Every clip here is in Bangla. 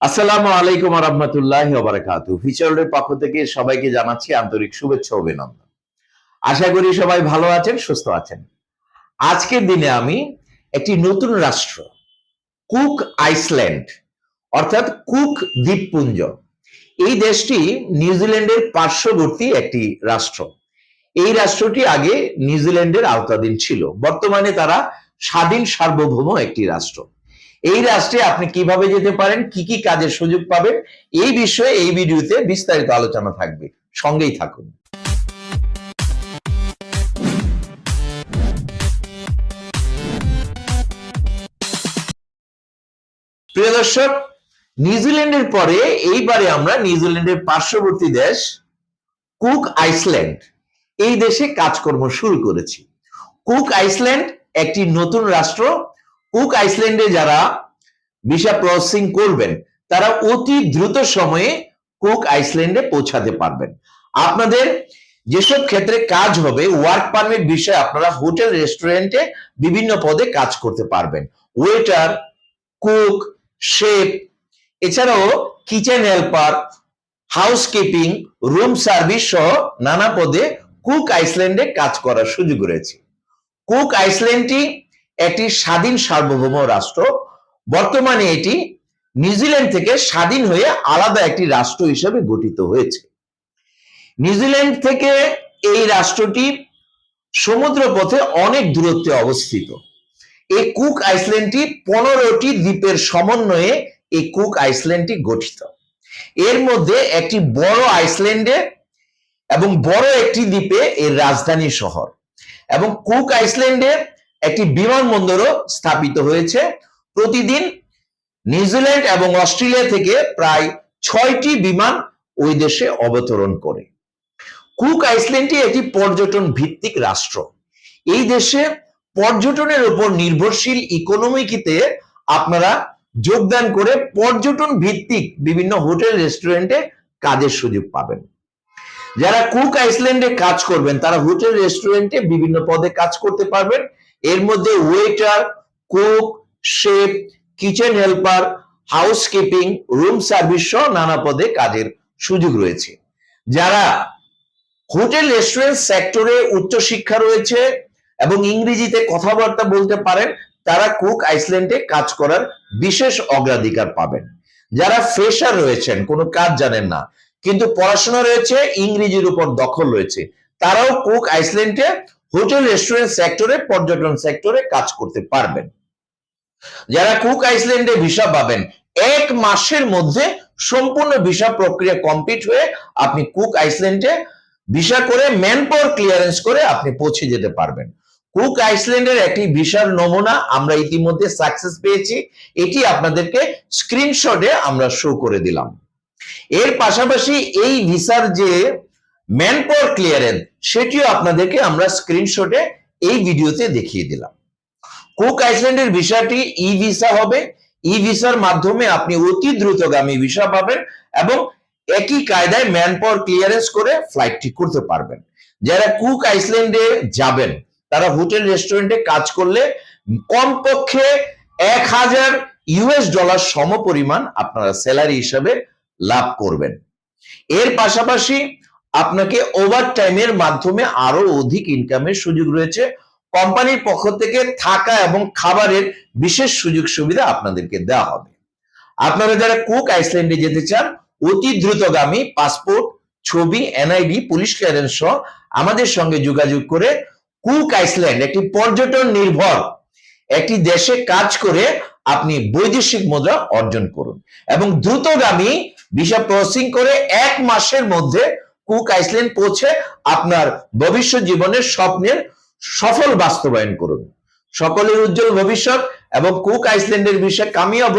আসসালামু আলাইকুম রহমতুল্লাহ বারাকাতু ফিচারের পক্ষ থেকে সবাইকে জানাচ্ছি আন্তরিক শুভেচ্ছা অভিনন্দন। আশা করি সবাই ভালো আছেন, সুস্থ আছেন। আজকের দিনে আমি একটি নতুন রাষ্ট্র, কুক আইসল্যান্ড, অর্থাৎ কুক দ্বীপপুঞ্জ। এই দেশটি নিউজিল্যান্ডের পার্শ্ববর্তী একটি রাষ্ট্র। এই রাষ্ট্রটি আগে নিউজিল্যান্ডের আওতাধীন ছিল। বর্তমানে তারা স্বাধীন সার্বভৌম একটি রাষ্ট্র। এই রাষ্ট্রে আপনি কীভাবে যেতে পারেন, কি কি কাজের সুযোগ পাবেন, এই বিষয়ে এই ভিডিওতে বিস্তারিত আলোচনা থাকবে। সঙ্গেই থাকুন। প্রিয় দর্শক, নিউজিল্যান্ডের পরে এইবারে আমরা নিউজিল্যান্ডের পার্শ্ববর্তী দেশ কুক আইসল্যান্ড, এই দেশে কাজকর্ম শুরু করেছি। কুক আইসল্যান্ড একটি নতুন রাষ্ট্র কুক আইসল্যান্ডে যারা ভিসা প্রসেসিং করবেন, তারা অতি দ্রুত সময়ে কুক আইসল্যান্ডে পৌঁছাতে পারবেন। আপনাদের যেসব ক্ষেত্রে কাজ হবে ওয়ার্ক পারমিট বিষয়ে আপনারা হোটেল রেস্টুরেন্টে বিভিন্ন পদে কাজ করতে পারবেন। ওয়েটার কুক শেফ এছাড়াও kitchen helper housekeeping room service সহ নানা পদে কুক আইসল্যান্ডে কাজ করার সুযোগ রয়েছে। কুক আইসল্যান্ডটি একটি স্বাধীন সার্বভৌম রাষ্ট্র। বর্তমানে এটি নিউজিল্যান্ড থেকে স্বাধীন হয়ে আলাদা একটি রাষ্ট্র হিসেবে গঠিত হয়েছে। নিউজিল্যান্ড থেকে এই রাষ্ট্রটি সমুদ্র পথে অনেক দূরত্বে অবস্থিত। এই কুক আইসল্যান্ডটি পনেরোটি দ্বীপের সমন্বয়ে এই কুক আইসল্যান্ডটি গঠিত। এর মধ্যে একটি বড় আইসল্যান্ডে এবং বড় একটি দ্বীপে এর রাজধানী শহর। এবং কুক আইসল্যান্ডে একটি বিমানবন্দরও স্থাপিত হয়েছে। প্রতিদিন নিউজিল্যান্ড এবং অস্ট্রেলিয়া থেকে প্রায় ছয়টি বিমান ওই দেশে অবতরণ করে। কুক আইসল্যান্ডটি একটি পর্যটন ভিত্তিক রাষ্ট্র। এই দেশে পর্যটনের উপর নির্ভরশীল ইকোনমিকিতে আপনারা যোগদান করে পর্যটন ভিত্তিক বিভিন্ন হোটেল, রেস্টুরেন্টে কাজের সুযোগ পাবেন। যারা কুক আইসল্যান্ডে কাজ করবেন, তারা হোটেল, রেস্টুরেন্টে বিভিন্ন পদে কাজ করতে পারবেন। এর মধ্যে waiter cook chef kitchen helper housekeeping room service সহ নানা পদে কাজের সুযোগ রয়েছে। যারা হোটেল রেস্টুরেন্ট সেক্টরে উচ্চশিক্ষা রয়েছে এবং ইংরেজিতে কথাবার্তা বলতে পারেন, তারা কুক আইসল্যান্ডে কাজ করার বিশেষ অগ্রাধিকার পাবেন। যারা ফ্রেশার রয়েছেন, কোনো কাজ জানেন না, কিন্তু পড়াশোনা রয়েছে, ইংরেজির উপর দখল রয়েছে, তারাও কুক আইসল্যান্ডে হোটেল রেস্টুরেন্ট সেক্টরে পর্যটন সেক্টরে কাজ করতে পারবেন। যারা কুক আইসল্যান্ডে ভিসা পাবেন, এক মাসের মধ্যে সম্পূর্ণ ভিসা প্রক্রিয়া কমপ্লিট হয়ে আপনি কুক আইসল্যান্ডে ভিসা করে ম্যান পাওয়ার ক্লিয়ারেন্স করে আপনি পৌঁছে যেতে পারবেন। কুক আইসল্যান্ডের একটি ভিসার নমুনা আমরা ইতিমধ্যে সাকসেস পেয়েছি। এটি আপনাদেরকে স্ক্রিনশটে আমরা শো করে দিলাম। এর পাশাপাশি এই ভিসার যে ম্যান ক্লিয়ারেন্স সেটিও আপনাদেরকে আমরা স্ক্রিনশটে এই ভিডিওতে দেখিয়ে দিলাম। কুক আইসল্যান্ডের ভিসাটি ই ভিসা হবে। ই ভিসার মাধ্যমে আপনি অতি দ্রুতগামী ভিসা পাবেন এবং একই কায়দায় ম্যান ক্লিয়ারেন্স করে ফ্লাইটটি করতে পারবেন। যারা কুক আইসল্যান্ডে যাবেন, তারা হোটেল রেস্টুরেন্টে কাজ করলে কমপক্ষে এক হাজার ইউএস ডলার সম পরিমাণ আপনারা স্যালারি হিসাবে লাভ করবেন। এর পাশাপাশি আপনাকে ওভার টাইমের মাধ্যমে আরও অধিক ইনকামের সুযোগ রয়েছে। কোম্পানির পক্ষ থেকে থাকা এবং খাবারের বিশেষ সুযোগ সুবিধা আপনাদেরকে দেওয়া হবে। আপনারা যারা কুক আইসল্যান্ডে যেতে চান, অতি দ্রুতগামী পাসপোর্ট ছবি এনআইডি পুলিশ ক্লিয়ারেন্স সহ আমাদের সঙ্গে যোগাযোগ করে কুক আইসল্যান্ড একটি পর্যটন নির্ভর, একটি দেশে কাজ করে আপনি বৈদেশিক মুদ্রা অর্জন করুন। এবং দ্রুতগামী ভিসা প্রসেসিং করে এক মাসের মধ্যে কুক আইসল্যান্ড পৌঁছে আপনার ভবিষ্যৎ জীবনের স্বপ্নের সফল বাস্তবায়ন করুন। সকলের উজ্জ্বল ভবিষ্যৎ এবং কুক আইসল্যান্ডের বিষয়ে কামিয়াব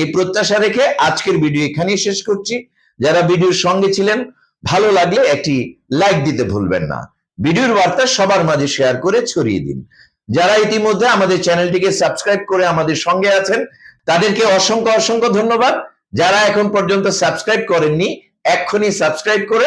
এই প্রত্যাশা রেখে আজকের ভিডিও এখানেই শেষ করছি। যারা ভিডিওর সঙ্গে ছিলেন, ভালো লাগলে একটি লাইক দিতে ভুলবেন না। ভিডিওর বার্তা সবার মাঝে শেয়ার করে ছড়িয়ে দিন। যারা ইতিমধ্যে আমাদের চ্যানেলটিকে সাবস্ক্রাইব করে আমাদের সঙ্গে আছেন, তাদেরকে অসংখ্য অসংখ্য ধন্যবাদ। যারা এখন পর্যন্ত সাবস্ক্রাইব করেননি, এক্ষুনি সাবস্ক্রাইব করে